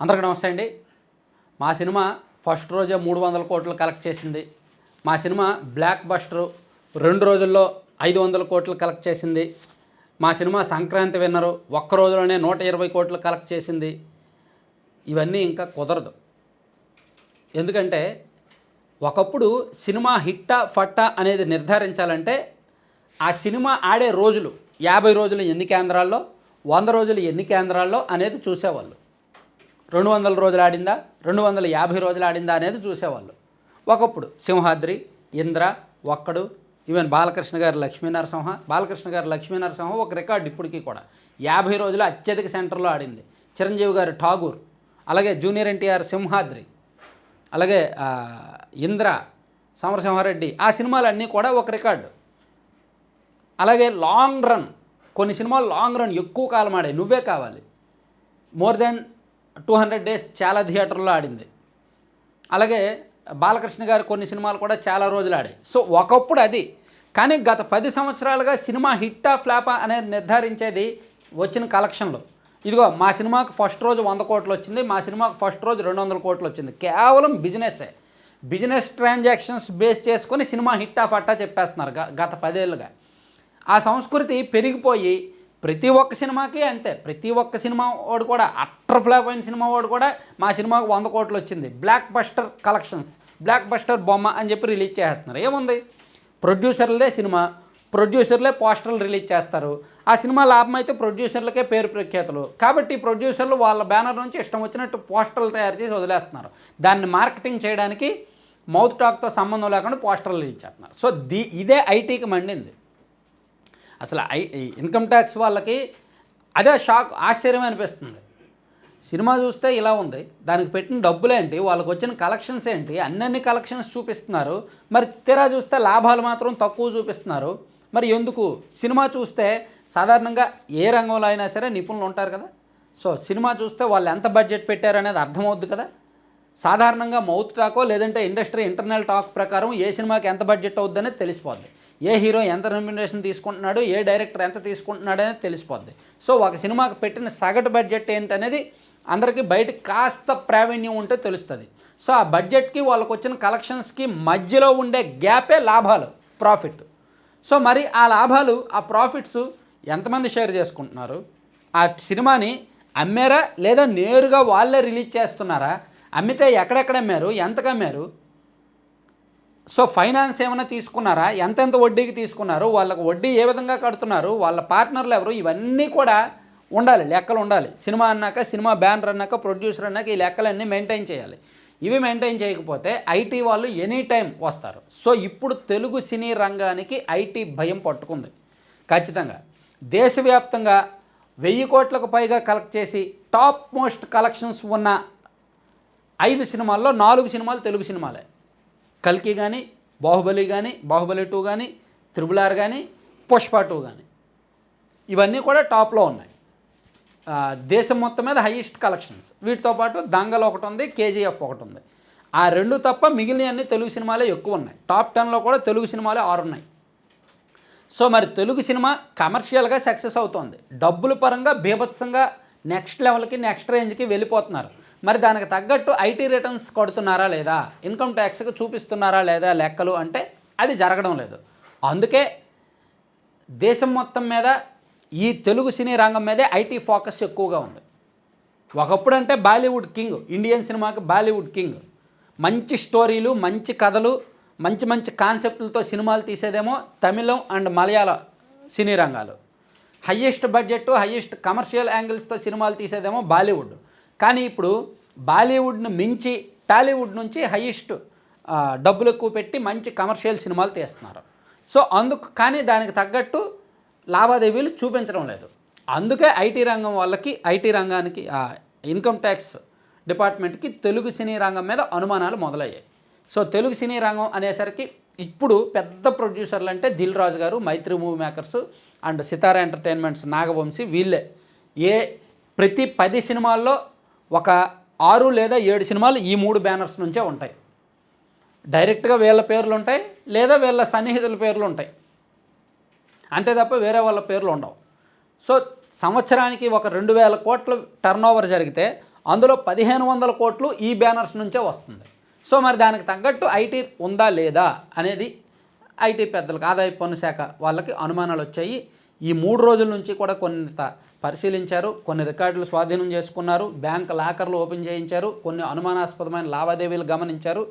అందరికీ నమస్తే అండి. మా సినిమా ఫస్ట్ రోజే మూడు వందల కోట్లు కలెక్ట్ చేసింది. మా సినిమా బ్లాక్ బస్టర్ రెండు రోజుల్లో ఐదు వందల కోట్లు కలెక్ట్ చేసింది. మా సినిమా సంక్రాంతి విన్నరు ఒక్క రోజులోనే నూట ఇరవై కోట్లు కలెక్ట్ చేసింది. ఇవన్నీ ఇంకా కుదరదు. ఎందుకంటే ఒకప్పుడు సినిమా హిట్టా ఫట్టా అనేది నిర్ధారించాలంటే ఆ సినిమా ఆడే రోజులు యాభై రోజులు ఎన్ని కేంద్రాల్లో వంద రోజులు ఎన్ని కేంద్రాల్లో అనేది చూసేవాళ్ళు. రెండు వందల రోజులు ఆడిందా రెండు వందల యాభై రోజులు ఆడిందా అనేది చూసేవాళ్ళు. ఒకప్పుడు సింహాద్రి ఇంద్ర ఒక్కడు ఈవెన్ బాలకృష్ణ గారి లక్ష్మీనరసింహ బాలకృష్ణ గారి లక్ష్మీనరసింహ ఒక రికార్డు ఇప్పటికీ కూడా. యాభై రోజులు అత్యధిక సెంటర్లో ఆడింది. చిరంజీవి గారి ఠాగూర్ అలాగే జూనియర్ ఎన్టీఆర్ సింహాద్రి అలాగే ఇంద్ర సమరసింహారెడ్డి ఆ సినిమాలన్నీ కూడా ఒక రికార్డు. అలాగే లాంగ్ రన్ కొన్ని సినిమాలు లాంగ్ రన్ ఎక్కువ కాలం ఆడాయి. Nuvve Kavali. More than two hundred days చాలా థియేటర్లో ఆడింది. అలాగే బాలకృష్ణ గారు కొన్ని సినిమాలు కూడా చాలా రోజులు ఆడాయి. సో ఒకప్పుడు అది. కానీ గత పది సంవత్సరాలుగా సినిమా హిట్టా ఫ్లాపా అనేది నిర్ధారించేది వచ్చిన కలెక్షన్లు. ఇదిగో మా సినిమాకు ఫస్ట్ రోజు వంద కోట్లు వచ్చింది మా సినిమాకు ఫస్ట్ రోజు రెండు వందల కోట్లు వచ్చింది. కేవలం బిజినెస్సే. బిజినెస్ ట్రాన్సాక్షన్స్ బేస్ చేసుకొని సినిమా హిట్టా ఫట్టా చెప్పేస్తున్నారు గత పదేళ్ళుగా. ఆ సంస్కృతి పెరిగిపోయి ప్రతి ఒక్క సినిమాకి అంతే. ప్రతి ఒక్క సినిమా వాడు కూడా అట్టర్ ఫ్లాప్ అయిన సినిమా వాడు కూడా మా సినిమాకు వంద కోట్లు వచ్చింది. Blockbuster collections blockbuster బొమ్మ అని చెప్పి రిలీజ్ చేస్తున్నారు ఏముంది? ప్రొడ్యూసర్లదే సినిమా ప్రొడ్యూసర్లే పోస్టర్లు రిలీజ్ చేస్తారు. ఆ సినిమా లాభం అయితే ప్రొడ్యూసర్లకే పేరు ప్రఖ్యాతులు. కాబట్టి ప్రొడ్యూసర్లు వాళ్ళ బ్యానర్ నుంచి ఇష్టం వచ్చినట్టు పోస్టర్లు తయారు చేసి వదిలేస్తున్నారు. దాన్ని మార్కెటింగ్ చేయడానికి మౌత్ టాక్తో సంబంధం లేకుండా పోస్టర్లు రిలీజ్ చేస్తున్నారు. సో దీ ఇదే ఐటీకి మండింది. అసలు ఐ ఇన్కమ్ ట్యాక్స్ వాళ్ళకి అదే షాక్ ఆశ్చర్యం అనిపిస్తుంది. సినిమా చూస్తే ఇలా ఉంది. దానికి పెట్టిన డబ్బులేంటి? వాళ్ళకి వచ్చిన కలెక్షన్స్ ఏంటి? అన్నన్ని కలెక్షన్స్ చూపిస్తున్నారు. మరి తీరా చూస్తే లాభాలు మాత్రం తక్కువ చూపిస్తున్నారు. మరి ఎందుకు? సినిమా చూస్తే సాధారణంగా ఏ రంగంలో అయినా సరే నిపుణులు ఉంటారు కదా. సో సినిమా చూస్తే వాళ్ళు ఎంత బడ్జెట్ పెట్టారనేది అర్థమవుద్ది కదా. సాధారణంగా మౌత్ టాకో లేదంటే ఇండస్ట్రీ ఇంటర్నల్ టాక్ ప్రకారం ఏ సినిమాకి ఎంత బడ్జెట్ అవుద్దనేది తెలిసిపోద్ది. ఏ హీరో ఎంత రెమ్యునరేషన్ తీసుకుంటున్నాడు ఏ డైరెక్టర్ ఎంత తీసుకుంటున్నాడు అనేది తెలిసిపోద్ది. సో ఒక సినిమాకి పెట్టిన సగటు బడ్జెట్ ఏంటనేది అందరికీ బయట కాస్త ప్రావీణ్యం ఉంటే తెలుస్తుంది. సో ఆ బడ్జెట్కి వాళ్ళకి వచ్చిన కలెక్షన్స్కి మధ్యలో ఉండే గ్యాపే లాభాలు ప్రాఫిట్ సో మరి ఆ లాభాలు ఆ ప్రాఫిట్స్ ఎంతమంది షేర్ చేసుకుంటున్నారు? ఆ సినిమాని అమ్మారా లేదా నేరుగా వాళ్ళే రిలీజ్ చేస్తున్నారా? అమ్మితే ఎక్కడెక్కడ అమ్మారు? ఎంతకు అమ్మారు? సో ఫైనాన్స్ ఏమైనా తీసుకున్నారా? ఎంతెంత వడ్డీకి తీసుకున్నారు? వాళ్ళకు వడ్డీ ఏ విధంగా కడుతున్నారు? వాళ్ళ పార్ట్నర్లు ఎవరు? ఇవన్నీ కూడా ఉండాలి లెక్కలు ఉండాలి. సినిమా అన్నాక సినిమా బ్యానర్ అన్నాక ప్రొడ్యూసర్ అన్నాక ఈ లెక్కలన్నీ మెయింటైన్ చేయాలి. ఇవి మెయింటైన్ చేయకపోతే ఐటీ వాళ్ళు ఎనీ టైం వస్తారు. సో ఇప్పుడు తెలుగు సినీ రంగానికి ఐటీ భయం పట్టుకుంది. ఖచ్చితంగా. దేశవ్యాప్తంగా వెయ్యి కోట్లకు పైగా కలెక్ట్ చేసి టాప్ మోస్ట్ కలెక్షన్స్ ఉన్న ఐదు సినిమాల్లో నాలుగు సినిమాలు తెలుగు సినిమాలే. కల్కి కానీ బాహుబలి కానీ బాహుబలి టూ కానీ త్రిబుల్ ఆర్ కానీ పుష్ప టూ కానీ ఇవన్నీ కూడా టాప్లో ఉన్నాయి. దేశం మొత్తం మీద హైయెస్ట్ కలెక్షన్స్. వీటితో పాటు దంగల్ ఒకటి ఉంది కేజీఎఫ్ ఒకటి ఉంది. ఆ రెండు తప్ప మిగిలినవన్నీ తెలుగు సినిమాలే ఎక్కువ ఉన్నాయి. టాప్ టెన్లో కూడా తెలుగు సినిమాలే ఆరు ఉన్నాయి. సో మరి తెలుగు సినిమా కమర్షియల్గా సక్సెస్ అవుతోంది. డబ్బుల పరంగా బీభత్సంగా నెక్స్ట్ లెవెల్కి నెక్స్ట్ రేంజ్కి వెళ్ళిపోతున్నారు. మరి దానికి తగ్గట్టు ఐటీ రిటర్న్స్ కొడుతున్నారా లేదా? ఇన్కమ్ ట్యాక్స్కి చూపిస్తున్నారా లేదా లెక్కలు అంటే అది జరగడం లేదు. అందుకే దేశం మొత్తం మీద ఈ తెలుగు సినీ రంగం మీదే ఐటీ ఫోకస్ ఎక్కువగా ఉంది. ఒకప్పుడు అంటే బాలీవుడ్ కింగ్ ఇండియన్ సినిమాకి బాలీవుడ్ కింగ్. మంచి స్టోరీలు మంచి కథలు మంచి మంచి కాన్సెప్ట్లతో సినిమాలు తీసేదేమో తమిళం అండ్ మలయాళ సినీ రంగాలు. హయ్యెస్ట్ బడ్జెట్ హయ్యెస్ట్ కమర్షియల్ యాంగిల్స్తో సినిమాలు తీసేదేమో బాలీవుడ్. కానీ ఇప్పుడు బాలీవుడ్ను మించి టాలీవుడ్ నుంచి హయ్యెస్ట్ డబ్బులు ఎక్కువ పెట్టి మంచి కమర్షియల్ సినిమాలు తీస్తున్నారు. సో అందుకు కానీ దానికి తగ్గట్టు లావాదేవీలు చూపించడం లేదు. అందుకే ఐటీ రంగం వాళ్ళకి ఐటీ రంగానికి ఇన్కమ్ ట్యాక్స్ డిపార్ట్మెంట్కి తెలుగు సినీ రంగం మీద అనుమానాలు మొదలయ్యాయి. సో తెలుగు సినీ రంగం అనేసరికి ఇప్పుడు పెద్ద ప్రొడ్యూసర్లు అంటే దిల్ రాజు గారు Mythri movie makers and Sithara entertainments Nagavamsi వీళ్ళే. ఏ ప్రతి పది సినిమాల్లో ఒక ఆరు లేదా ఏడు సినిమాలు ఈ మూడు బ్యానర్స్ నుంచే ఉంటాయి. డైరెక్ట్గా వీళ్ళ పేర్లు ఉంటాయి లేదా వీళ్ళ సన్నిహితుల పేర్లు ఉంటాయి. అంతే తప్ప వేరే వాళ్ళ పేర్లు ఉండవు. సో సంవత్సరానికి ఒక రెండు వేల కోట్ల టర్న్ ఓవర్ జరిగితే అందులో పదిహేను వందల కోట్లు ఈ బ్యానర్స్ నుంచే వస్తుంది. సో మరి దానికి తగ్గట్టు ఐటీ ఉందా లేదా అనేది ఐటీ పెద్దలకు ఆదాయ పన్ను శాఖ వాళ్ళకి అనుమానాలు వచ్చాయి. ఈ మూడు రోజుల నుంచి కూడా కొంత పరిశీలించారు కొన్ని రికార్డులు స్వాధీనం చేసుకున్నారు బ్యాంక్ లాకర్లు ఓపెన్ చేయించారు కొన్ని అనుమానాస్పదమైన లావాదేవీలు గమనించారు.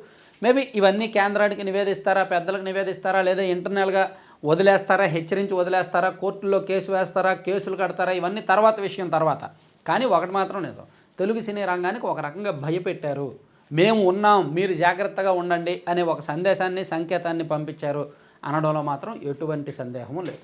మేబీ ఇవన్నీ కేంద్రానికి నివేదిస్తారా పెద్దలకు నివేదిస్తారా లేదా ఇంటర్నల్గా వదిలేస్తారా హెచ్చరించి వదిలేస్తారా కోర్టులో కేసు వేస్తారా కేసులు కడతారా ఇవన్నీ తర్వాత విషయం తర్వాత. కానీ ఒకటి మాత్రం నిజం తెలుగు సినీ రంగానికి ఒక రకంగా భయపెట్టారు. మేము ఉన్నాం మీరు జాగ్రత్తగా ఉండండి అనే ఒక సందేశాన్ని సంకేతాన్ని పంపించారు అనడంలో మాత్రం ఎటువంటి సందేహము లేదు.